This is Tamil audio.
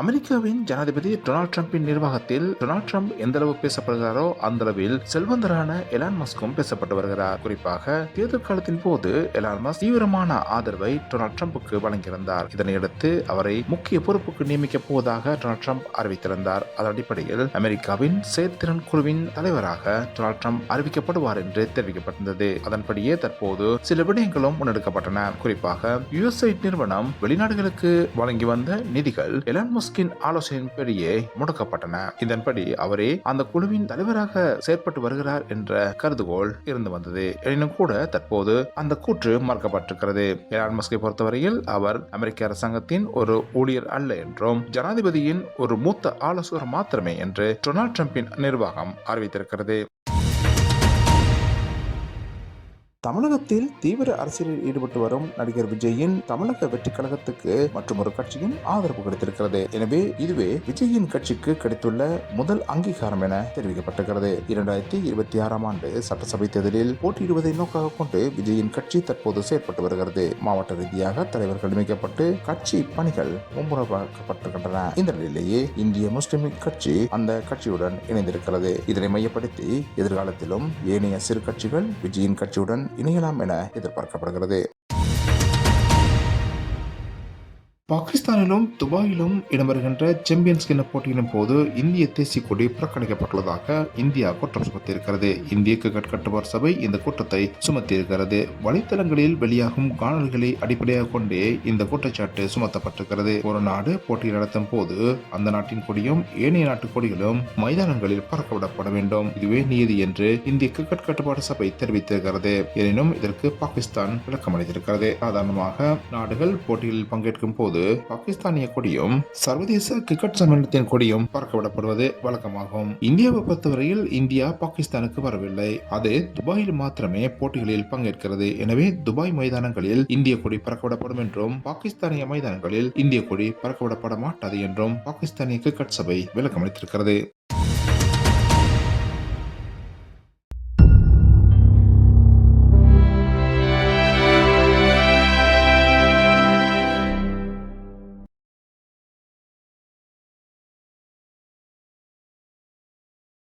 அமெரிக்காவின் ஜனாதிபதி டொனால்ட் ட்ரம்பின் நிர்வாகத்தில் டொனால்ட் ட்ரம்ப் எந்த அளவு பேசப்படுகிறாரோ அந்த அளவில் செல்வந்தரான எலான் மஸ்கும் பேசப்பட்டு வருகிறார். குறிப்பாக தேர்தல் காலத்தின் போது எலான் மஸ்க் தீவிரமான ஆதரவை டொனால்ட் ட்ரம்புக்கு வழங்கியிருந்தார். இதனையடுத்து அவரை முக்கிய பொறுப்புக்கு நியமிக்கப் போவதாக டொனால்ட் ட்ரம்ப் அறிவித்திருந்தார். அதன் அடிப்படையில் அமெரிக்காவின் செயற்திறன் குழுவின் தலைவராக டொனால்ட் ட்ரம்ப் அறிவிக்கப்படுவார் என்று தெரிவிக்கப்பட்டிருந்தது. அதன்படியே தற்போது சில விடயங்களும் முன்னெடுக்கப்பட்டன. குறிப்பாக யூஎஸ்ஐ நிறுவனம் வெளிநாடுகளுக்கு வழங்கி வந்த நிதிகள் எலான் மஸ்கின் ஆலோசனையின்படியே முடக்கப்பட்டன. இதன்படி அவரே அந்த குழுவின் தலைவராக செயற்பட்டு வருகிறார் என்ற கருதுகோள் இருந்து வந்தது. எனினும் கூட தற்போது அந்த கூற்று மறுக்கப்பட்டிருக்கிறது. எலான் மஸ்கை பொறுத்தவரையில் அவர் அமெரிக்க அரசாங்கத்தின் ஒரு ஊழியர் அல்ல என்றும் ஜனாதிபதியின் ஒரு மூத்த ஆலோசகர் மாத்திரமே என்று டொனால்ட் ட்ரம்பின் நிர்வாகம் அறிவித்திருக்கிறது. தமிழகத்தில் தீவிர அரசியலில் ஈடுபட்டு வரும் நடிகர் விஜயின் தமிழக வெற்றி கழகத்துக்கு மற்றும் ஒரு கட்சியின் ஆதரவு கிடைத்திருக்கிறது. எனவே இதுவே விஜயின் கட்சிக்கு கிடைத்துள்ள முதல் அங்கீகாரம் என தெரிவிக்கப்பட்டிருக்கிறது இரண்டாயிரத்தி இருபத்தி ஆறாம் ஆண்டு சட்டசபை தேர்தலில் போட்டியிடுவதை நோக்காக கொண்டு விஜயின் கட்சி தற்போது செயற்பட்டு வருகிறது. மாவட்ட ரீதியாக தலைவர்கள் நியமிக்கப்பட்டு கட்சி பணிகள் மும்முரமாக்கப்பட்டிருக்கின்றன. இந்த நிலையிலேயே இந்திய முஸ்லிம் கட்சி அந்த கட்சியுடன் இணைந்திருக்கிறது. இதனை மையப்படுத்தி எதிர்காலத்திலும் ஏனைய சிறு கட்சிகள் விஜயின் கட்சியுடன் இணையலாம் என எதிர்பார்க்கப்படுகிறது. பாகிஸ்தானிலும் துபாயிலும் இடம்பெறுகின்ற சாம்பியன்ஸ் கிண்ண போட்டியின் போது இந்திய தேசிய கொடி புறக்கணிக்கப்பட்டுள்ளதாக இந்தியா குற்றம் சுமத்தியிருக்கிறது. இந்திய கிரிக்கெட் கட்டுப்பாடு சபை இந்த குற்றத்தை சுமத்தியிருக்கிறது. வலைத்தளங்களில் வெளியாகும் காணல்களை அடிப்படையாக கொண்டே இந்த குற்றச்சாட்டு சுமத்தப்பட்டிருக்கிறது. ஒரு நாடு போட்டி நடத்தும் போது அந்த நாட்டின் கொடியும் ஏனைய நாட்டு கொடிகளும் மைதானங்களில் பறக்கவிடப்பட வேண்டும். இதுவே நீதி என்று இந்திய கிரிக்கெட் கட்டுப்பாடு சபை தெரிவித்திருக்கிறது. எனினும் இதற்கு பாகிஸ்தான் விளக்கமளித்திருக்கிறது. சாதாரணமாக நாடுகள் போட்டியில் பங்கேற்கும் போது போது பாகிஸ்தானிய கொடியும் சர்வதேச கிரிக்கெட் சம்மேளனத்தின் கொடியும் பறக்கவிடப்படுவது வழக்கமாகும். இந்தியாவை பொறுத்தவரையில் இந்தியா பாகிஸ்தானுக்கு வரவில்லை. அது துபாயில் மாத்திரமே போட்டிகளில் பங்கேற்கிறது. எனவே துபாய் மைதானங்களில் இந்திய கொடி பறக்கவிடப்படும் என்றும் பாகிஸ்தானிய மைதானங்களில் இந்திய கொடி பறக்கவிடப்பட மாட்டாது என்றும் பாகிஸ்தானிய கிரிக்கெட் சபை விளக்கமளித்திருக்கிறது.